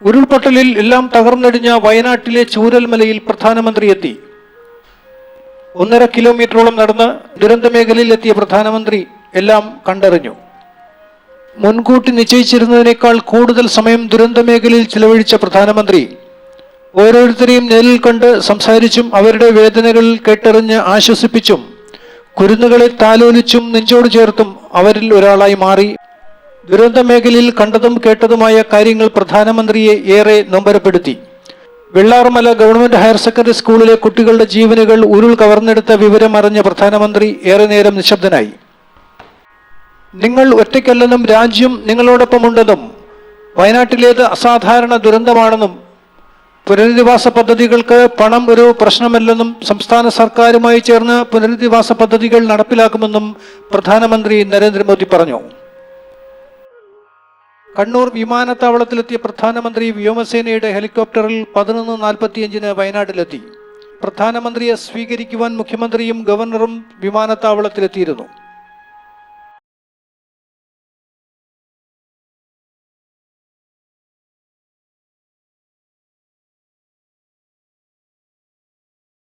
ഉരുൾപൊട്ടലിൽ എല്ലാം തകർന്നടിഞ്ഞ വയനാട്ടിലെ ചൂരൽമലയിൽ പ്രധാനമന്ത്രി എത്തി. ഒന്നര കിലോമീറ്ററോളം നടന്ന് ദുരന്ത മേഖലയിൽ എത്തിയ പ്രധാനമന്ത്രി എല്ലാം കണ്ടറിഞ്ഞു. മുൻകൂട്ടി നിശ്ചയിച്ചിരുന്നതിനേക്കാൾ കൂടുതൽ സമയം ദുരന്ത മേഖലയിൽ ചിലവഴിച്ച പ്രധാനമന്ത്രി ഓരോരുത്തരെയും നേരിൽ കണ്ട് സംസാരിച്ചും അവരുടെ വേദനകൾ കേട്ടറിഞ്ഞ് ആശ്വസിപ്പിച്ചും കുരുന്നുകളെ താലോലിച്ചും നെഞ്ചോട് ചേർത്തും അവരിൽ ഒരാളായി മാറി ദുരന്ത മേഖലയിൽ കണ്ടതും കേട്ടതുമായ കാര്യങ്ങൾ പ്രധാനമന്ത്രിയെ ഏറെ നൊമ്പരപ്പെടുത്തി. വെള്ളാർമല ഗവൺമെന്റ് ഹയർ സെക്കൻഡറി സ്കൂളിലെ കുട്ടികളുടെ ജീവനുകൾ ഉരുൾ കവർന്നെടുത്ത വിവരം അറിഞ്ഞ പ്രധാനമന്ത്രി ഏറെ നേരം നിശബ്ദനായി. നിങ്ങൾ ഒറ്റയ്ക്കല്ലെന്നും രാജ്യം നിങ്ങളോടൊപ്പമുണ്ടെന്നും വയനാട്ടിലേത് അസാധാരണ ദുരന്തമാണെന്നും പുനരധിവാസ പദ്ധതികൾക്ക് പണം ഒരു പ്രശ്നമല്ലെന്നും സംസ്ഥാന സർക്കാരുമായി ചേർന്ന് പുനരധിവാസ പദ്ധതികൾ നടപ്പിലാക്കുമെന്നും പ്രധാനമന്ത്രി നരേന്ദ്രമോദി പറഞ്ഞു. കണ്ണൂർ വിമാനത്താവളത്തിലെത്തിയ പ്രധാനമന്ത്രി വ്യോമസേനയുടെ ഹെലികോപ്റ്ററിൽ പതിനൊന്ന് നാൽപ്പത്തിയഞ്ചിന് വയനാട്ടിലെത്തി. പ്രധാനമന്ത്രിയെ സ്വീകരിക്കുവാൻ മുഖ്യമന്ത്രിയും ഗവർണറും വിമാനത്താവളത്തിലെത്തിയിരുന്നു.